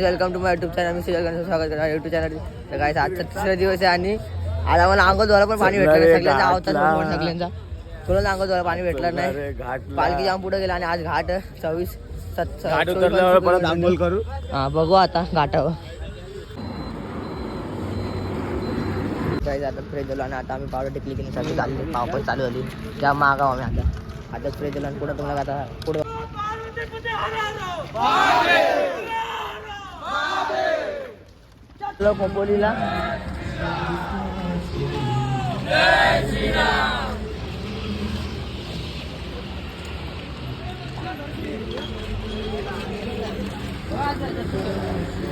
Guys welcome to my YouTube channel मी सुजल गणेश स्वागत करणार YouTube channel तर गाईज आजचा तिसरा दिवस आहे आणि आज आम्हाला अंगो द्वारा पण पाणी भेटलं नाही सगळ्यांचा आवतात घाटला. सगळ्यांचा. तुला अंगो द्वारा पाणी भेटलं नाही. घाट पालखी जाम पुढे गेला आणि आज घाट सव्वीस सत घाट उतरल्यावर परत आंघोळ करू? हा बघू आता घाटावर. गाईज आता फ्रेश झालो आणि आता आम्ही पावडर टिकली की चालू चाललो. पाव पण चालू झाली. त्या मागाव आम्ही आता. आता फ्रेश झालो आणि पुढं तुम्हाला आता पुढं चलो पोपोलीला गेलं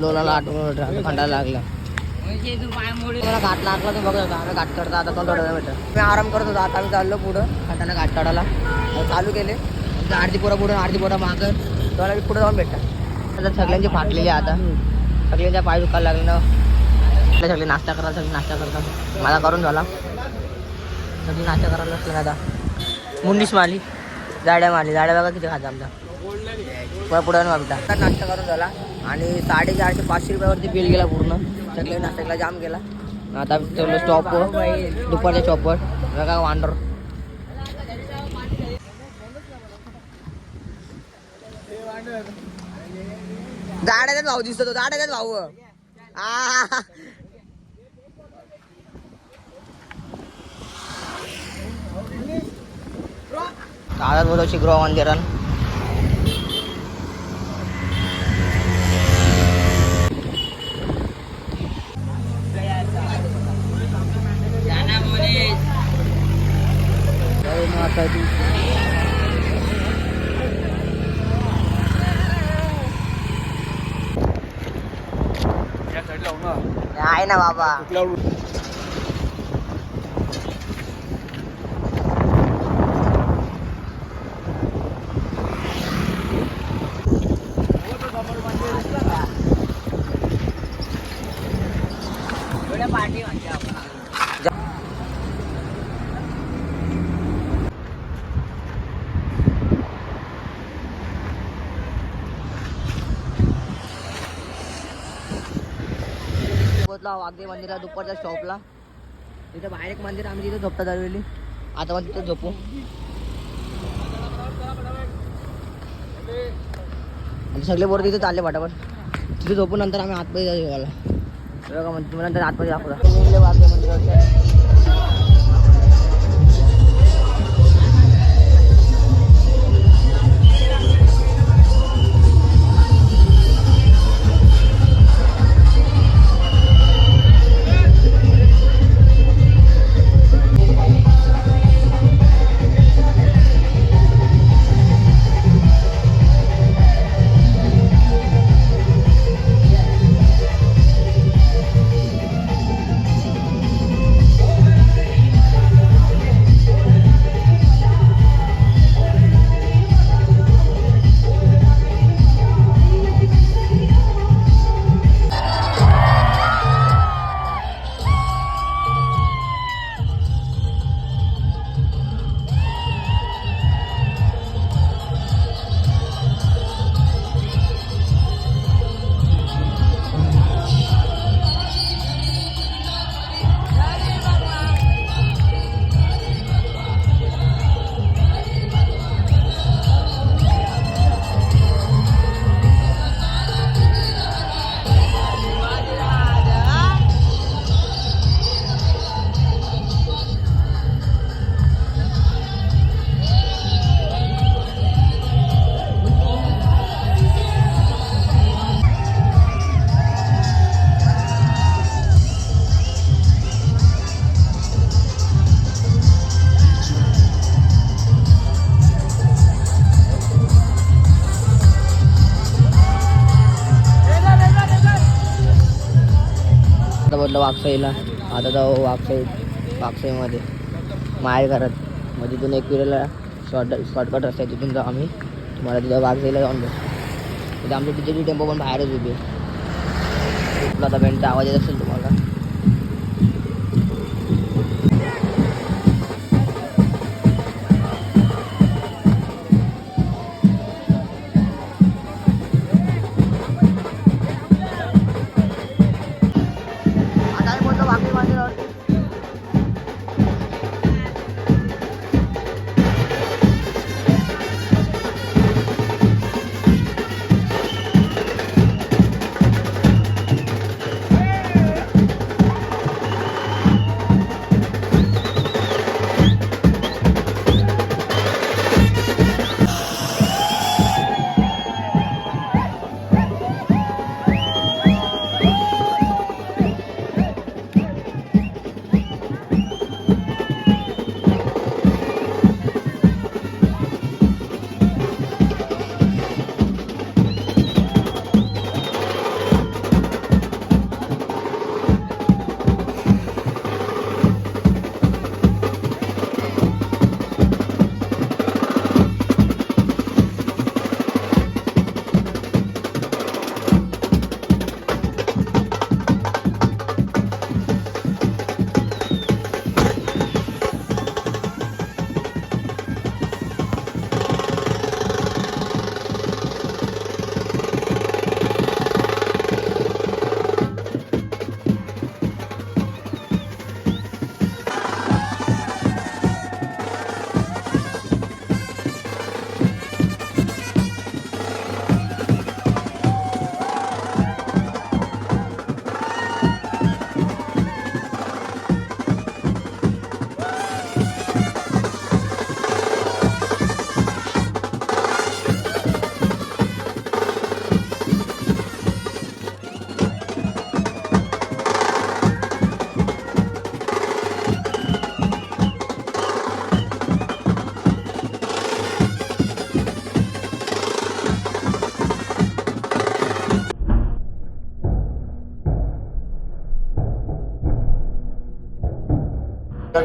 लोलाला आठवण लागला. मला घाट लागला तर आम्ही घाट चढता आता थोडा मी आराम करत होतो आता आम्ही चाललो पुढं खाताना घाट चढायला मग चालू केले. आरती पोरा पुढं आरती पोरा मागं. तुम्हाला मी पुढे जाऊन भेटतात आता सगळ्यांची फाटलेली आता. सगळ्यांच्या पाय दुखायला लागले. ना सगळे नाश्ता करायला सगळे नाश्ता करतात. मला करून झाला. सगळी नाश्ता करायला लागते आता. मुंडीच मारली. जाड्या मारली. जाड्या बघा किती खातात आमचा. पुढे पुढे वाटता नाश्ता करून झाला. आणि साडेचारशे पाचशे रुपयावरती बिल गेला पूर्ण. सगळे नाश्त्याला जाम गेला. आता ठेवलं स्टॉप दुपारच्या चॉपवर बघा वांडर. जाड्याचाच भाऊ दिसतो तो. जाड्याचाच भाऊ. आ. दादा बोलतो शिगृह मंदिरान आहे ना बाबा पोहोचला वाघे मंदिरा दुपारच्या शॉपला तिथं बाहेर एक मंदिर आम्ही तिथे झोपता दरवेळी आता पण तिथं झोपू. आणि सगळे बोर तिथे चालले पटापट. तिथे झोपू नंतर आम्ही आतमध्ये जाऊ जेवायला. बघा नंतर आतमध्ये दाखवला वाघे मंदिराचं सांगितलं वाकसाईला. आता जाऊ वाकसाई वाकसाईमध्ये. माहेर घरात. मग तिथून एक पिरियडला शॉर्ट शॉर्टकट रस्ता आहे तिथून जाऊ आम्ही. तुम्हाला तिथं वाघजाईला जाऊन बसू तिथे आमची टीचरची टेम्पो पण बाहेरच उभी आहे आता बँडचा आवाज येत असेल तुम्हाला.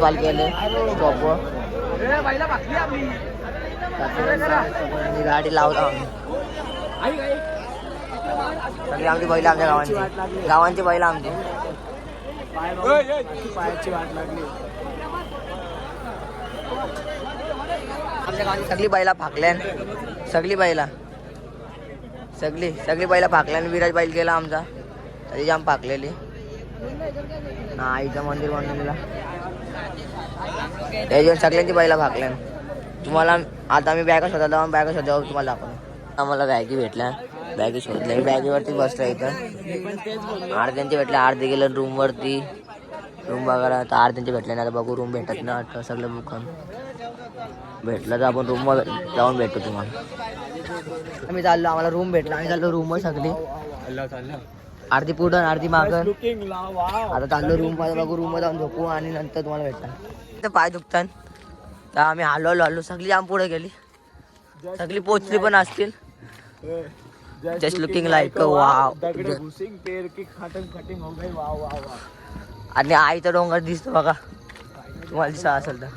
बाल आले स्टॉपवर गाडी लावतो आम्ही. सगळी आमची बैल आमच्या गावांची. गावांची बैल आमची. पायाची वाट लागली आमच्या गावाची सगळी बैला फाकल्यान. सगळी बैला. सगळी सगळी बैला फाकल्यान. विराज बैल गेला आमचा. तरी जाम फाकलेली. हा आईचं मंदिर बनवलेला त्याच्यावर सगळ्यांची बैला भागल्या. तुम्हाला आता आम्ही बॅग शोधा जाऊन बॅग शोधा तुम्हाला दाखवतो. आम्हाला बॅगी भेटल्या बॅगी शोधल्या. मी बॅगेवरती बसलो इथं. अर्ध्यांचे भेटल्या अर्धे गेलं रूमवरती रूम बघायला आता अर्ध्यांचे भेटले नाही आता बघू रूम भेटत ना सगळं बुकन भेटलं तर आपण रूमवर जाऊन भेटतो तुम्हाला. आम्ही चाललो आम्हाला रूम भेटला. आम्ही चाललो रूमवर सगळी. चाललं. अर्धी पुढं अर्धी मागं. लुकिंग वाव आता चाललो रूममध्ये बघू रूममध्ये जाऊन झोपू आणि नंतर तुम्हाला भेटता तर पाय दुखतात तर आम्ही हलो हलो सगळी आम पुढे गेली. सगळी पोचली पण असतील. Just looking like a wow. दगड़े घुसिंग पेड़ की खटम खटिंग हो गई. वाव वाव वाव आणि आईचा डोंगर दिसतो बघा. तुम्हाला दिसत असेल तर.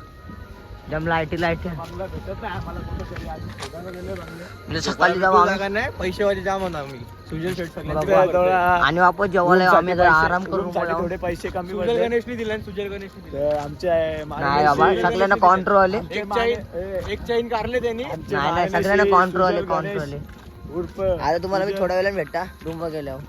जम लाईटी लाईटी म्हणजे सकाळी जाऊ आम्ही. पैसेवाली जाम बघा. आणि वापस जेवायला आम्ही आराम करून. थोडे पैसे कमी सुजल गणेशनी दिले सुजल गणेशनी आमचे नाही बाबा सगळ्यांना कॉन्ट्रोल आले एक चैन एक चैन काढले त्यांनी. नाही नाही सगळ्यांना कॉन्ट्रोल आले कॉन्ट्रोल आले आता तुम्हाला मी थोड्या वेळाने भेटता. रूम वर गेल्यावर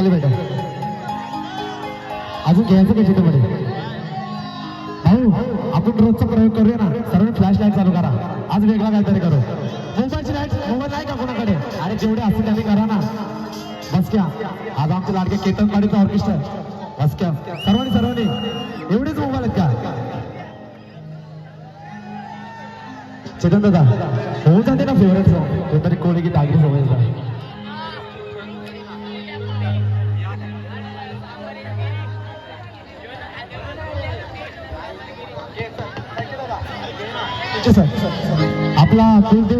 सकाळी बेटा अजून घ्यायचं का चित्रमध्ये भाऊ आपण रोजचा प्रयोग करूया ना. सर्व फ्लॅश लाइट चालू करा. आज वेगळा काहीतरी करू. मोबाईलची लाइट मोबाईल नाही का कोणाकडे? अरे जेवढे असतील त्यांनी करा ना. बस क्या. आज आमचे लाडके केतन पाडीचं ऑर्केस्ट्रा बस क्या. सर्वांनी सर्वांनी. एवढेच मोबाईल आहेत का? चेतन दादा होऊन जाते ना फेवरेट आपला कुलदेव